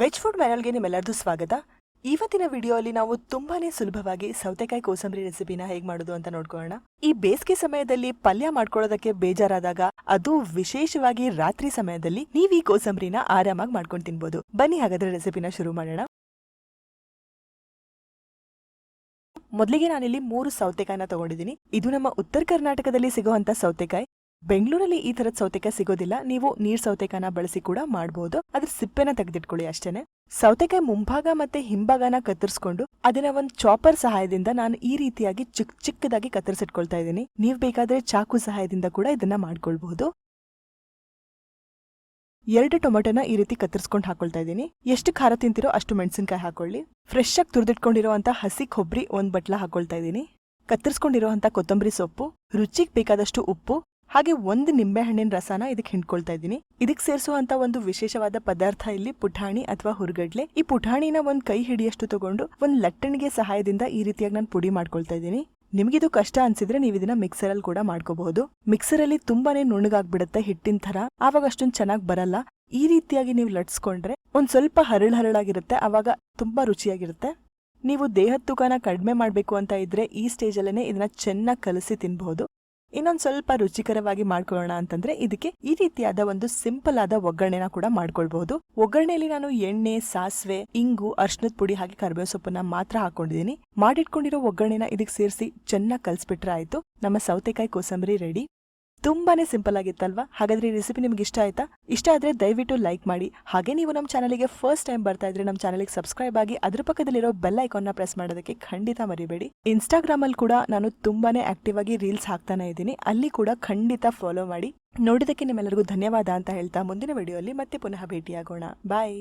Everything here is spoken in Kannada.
ವೆಜ್ ಫುಡ್ ಮ್ಯಾನಲ್ಗೆ ನಿಮ್ಮೆಲ್ಲರದು ಸ್ವಾಗತ. ಇವತ್ತಿನ ವಿಡಿಯೋಲಿ ನಾವು ತುಂಬಾನೇ ಸುಲಭವಾಗಿ ಸೌತೆಕಾಯಿ ಕೋಸಂಬರಿ ರೆಸಿಪಿನ ಹೇಗ್ ಮಾಡೋದು ಅಂತ ನೋಡ್ಕೊಳ್ಳೋಣ. ಈ ಬೇಸಿಗೆ ಸಮಯದಲ್ಲಿ ಪಲ್ಯ ಮಾಡ್ಕೊಳ್ಳೋದಕ್ಕೆ ಬೇಜಾರಾದಾಗ, ಅದು ವಿಶೇಷವಾಗಿ ರಾತ್ರಿ ಸಮಯದಲ್ಲಿ ನೀವು ಈ ಕೋಸಂಬರಿನ ಆರಾಮಾಗಿ ಮಾಡ್ಕೊಂಡು ತಿನ್ಬೋದು. ಬನ್ನಿ ಹಾಗಾದ್ರೆ ರೆಸಿಪಿನ ಶುರು ಮಾಡೋಣ. ಮೊದಲಿಗೆ ನಾನಿಲ್ಲಿ ಮೂರು ಸೌತೆಕಾಯಿನ ತಗೊಂಡಿದ್ದೀನಿ. ಇದು ನಮ್ಮ ಉತ್ತರ ಕರ್ನಾಟಕದಲ್ಲಿ ಸಿಗುವಂತ ಸೌತೆಕಾಯಿ. ಬೆಂಗಳೂರಲ್ಲಿ ಈ ತರದ ಸೌತೆಕಾಯಿ ಸಿಗೋದಿಲ್ಲ. ನೀವು ನೀರ್ ಸೌತೆಕಾಯಿನ ಬಳಸಿ ಕೂಡ ಮಾಡಬಹುದು ಅದ್ರ ಸಿಪ್ಪೆನ ತೆಗೆದಿಟ್ಕೊಳ್ಳಿ ಅಷ್ಟೇನೆ. ಸೌತೆಕಾಯಿ ಮುಂಭಾಗ ಮತ್ತೆ ಹಿಂಭಾಗನ ಕತ್ತರಿಸ್ಕೊಂಡು ಅದನ್ನ ಒಂದು ಚಾಪರ್ ಸಹಾಯದಿಂದ ನಾನು ಈ ರೀತಿಯಾಗಿ ಚಿಕ್ ಚಿಕ್ಕದಾಗಿ ಕತ್ತರಿಸಿಟ್ಕೊಳ್ತಾ ಇದ್ದೀನಿ. ನೀವು ಬೇಕಾದ್ರೆ ಚಾಕು ಸಹಾಯದಿಂದ ಕೂಡ ಇದನ್ನ ಮಾಡ್ಕೊಳ್ಬಹುದು ಎರಡು ಟೊಮೆಟೊನ ಈ ರೀತಿ ಕತ್ತರಿಸ್ಕೊಂಡು ಹಾಕೊಳ್ತಾ ಇದ್ದೀನಿ. ಎಷ್ಟು ಖಾರ ತಿಂತಿರೋ ಅಷ್ಟು ಮೆಣಸಿನ್ಕಾಯಿ ಹಾಕೊಳ್ಳಿ. ಫ್ರೆಶ್ ಆಗಿ ತುರಿದಿಟ್ಕೊಂಡಿರುವಂತ ಹಸಿ ಕೊಬ್ಬರಿ ಒಂದ್ ಬಟ್ಲ ಹಾಕೊಳ್ತಾ ಇದ್ದೀನಿ. ಕತ್ತರಿಸ್ಕೊಂಡಿರುವಂತ ಕೊತ್ತಂಬರಿ ಸೊಪ್ಪು, ರುಚಿಗೆ ಬೇಕಾದಷ್ಟು ಉಪ್ಪು ಹಾಗೆ ಒಂದು ನಿಂಬೆಹಣ್ಣಿನ ರಸನ ಇದಕ್ಕೆ ಹಿಂಡ್ಕೊಳ್ತಾ ಇದ್ದೀನಿ. ಇದಕ್ಕೆ ಸೇರಿಸುವಂತ ಒಂದು ವಿಶೇಷವಾದ ಪದಾರ್ಥ ಇಲ್ಲಿ ಪುಟಾಣಿ ಅಥವಾ ಹುರ್ಗಡ್ಲೆ. ಈ ಪುಟಾಣಿನ ಒಂದ್ ಕೈ ಹಿಡಿಯಷ್ಟು ತಗೊಂಡು ಒಂದ್ ಲಟ್ಟಣಿಗೆ ಸಹಾಯದಿಂದ ಈ ರೀತಿಯಾಗಿ ನಾನು ಪುಡಿ ಮಾಡ್ಕೊಳ್ತಾ ಇದ್ದೀನಿ. ನಿಮಗಿದು ಕಷ್ಟ ಅನ್ಸಿದ್ರೆ ನೀವು ಇದನ್ನ ಮಿಕ್ಸರ್ ಅಲ್ಲಿ ಕೂಡ ಮಾಡ್ಕೋಬಹುದು. ಮಿಕ್ಸರ್ ಅಲ್ಲಿ ತುಂಬಾನೇ ನುಣ್ಣಗಾಗ್ಬಿಡುತ್ತೆ ಹಿಟ್ಟಿನ ತರ ಆವಾಗ ಅಷ್ಟೊಂದು ಚೆನ್ನಾಗಿ ಬರಲ್ಲ. ಈ ರೀತಿಯಾಗಿ ನೀವು ಲಟ್ಸ್ಕೊಂಡ್ರೆ ಒಂದ್ ಸ್ವಲ್ಪ ಹರಳ್ ಹರಳಾಗಿರುತ್ತೆ. ಆವಾಗ ತುಂಬಾ ರುಚಿಯಾಗಿರುತ್ತೆ. ನೀವು ದೇಹದ ತೂಕನ ಕಡಿಮೆ ಮಾಡಬೇಕು ಅಂತ ಇದ್ರೆ ಈ ಸ್ಟೇಜ್ ಅಲ್ಲೇನೆ ಇದನ್ನ ಚೆನ್ನಾಗಿ ಕಲಸಿ ತಿನ್ಬಹುದು. ಇನ್ನೊಂದ್ ಸ್ವಲ್ಪ ರುಚಿಕರವಾಗಿ ಮಾಡ್ಕೊಳ್ಳೋಣ ಅಂತಂದ್ರೆ ಇದಕ್ಕೆ ಈ ರೀತಿಯಾದ ಒಂದು ಸಿಂಪಲ್ ಆದ ಒಗ್ಗರಣೆನ ಕೂಡ ಮಾಡ್ಕೊಳ್ಬಹುದು. ಒಗ್ಗರಣೆಯಲ್ಲಿ ನಾನು ಎಣ್ಣೆ, ಸಾಸಿವೆ, ಇಂಗು ಅರ್ಶನದ ಪುಡಿ ಹಾಗೆ ಕರಿಬೇವು ಸೊಪ್ಪನ್ನ ಮಾತ್ರ ಹಾಕೊಂಡಿದ್ದೀನಿ. ಮಾಡಿಟ್ಕೊಂಡಿರೋ ಒಗ್ಗರಣೆನ ಇದಕ್ಕೆ ಸೇರಿಸಿ ಚೆನ್ನಾಗಿ ಕಲ್ಸ್ಬಿಟ್ರೆ ಆಯ್ತು. ನಮ್ಮ ಸೌತೆಕಾಯಿ ಕೋಸಂಬರಿ ರೆಡಿ ತುಂಬಾನೇ ಸಿಂಪಲ್ ಆಗಿತ್ತಲ್ವಾ? ಹಾಗಾದ್ರೆ ಈ ರೆಸಿಪಿ ನಿಮ್ಗೆ ಇಷ್ಟ ಆಯ್ತಾ? ಇಷ್ಟ ಆದ್ರೆ ದಯವಿಟ್ಟು ಲೈಕ್ ಮಾಡಿ. ಹಾಗೆ ನೀವು ನಮ್ಮ ಚಾನಲ್ಗೆ ಫಸ್ಟ್ ಟೈಮ್ ಬರ್ತಾ ಇದ್ರೆ ನಮ್ಮ ಚಾನಲ್ಗೆ ಸಬ್ಸ್ಕ್ರೈಬ್ ಆಗಿ ಅದ್ರ ಪಕ್ಕದಲ್ಲಿರೋ ಬೆಲ್ ಐಕಾನ್ನ ಪ್ರೆಸ್ ಮಾಡೋದಕ್ಕೆ ಖಂಡಿತ ಮರಿಬೇಡಿ. ಇನ್ಸ್ಟಾಗ್ರಾಮ್ ಅಲ್ಲಿ ಕೂಡ ನಾನು ತುಂಬಾನೇ ಆಕ್ಟಿವ್ ಆಗಿ ರೀಲ್ಸ್ ಹಾಕ್ತಾನೆ ಇದ್ದೀನಿ. ಅಲ್ಲಿ ಕೂಡ ಖಂಡಿತ ಫಾಲೋ ಮಾಡಿ. ನೋಡಿದಕ್ಕೆ ನಿಮ್ಮೆಲ್ಲರಿಗೂ ಧನ್ಯವಾದ ಅಂತ ಹೇಳ್ತಾ ಮುಂದಿನ ವಿಡಿಯೋಲಿ ಮತ್ತೆ ಪುನಃ ಭೇಟಿಯಾಗೋಣ. ಬಾಯ್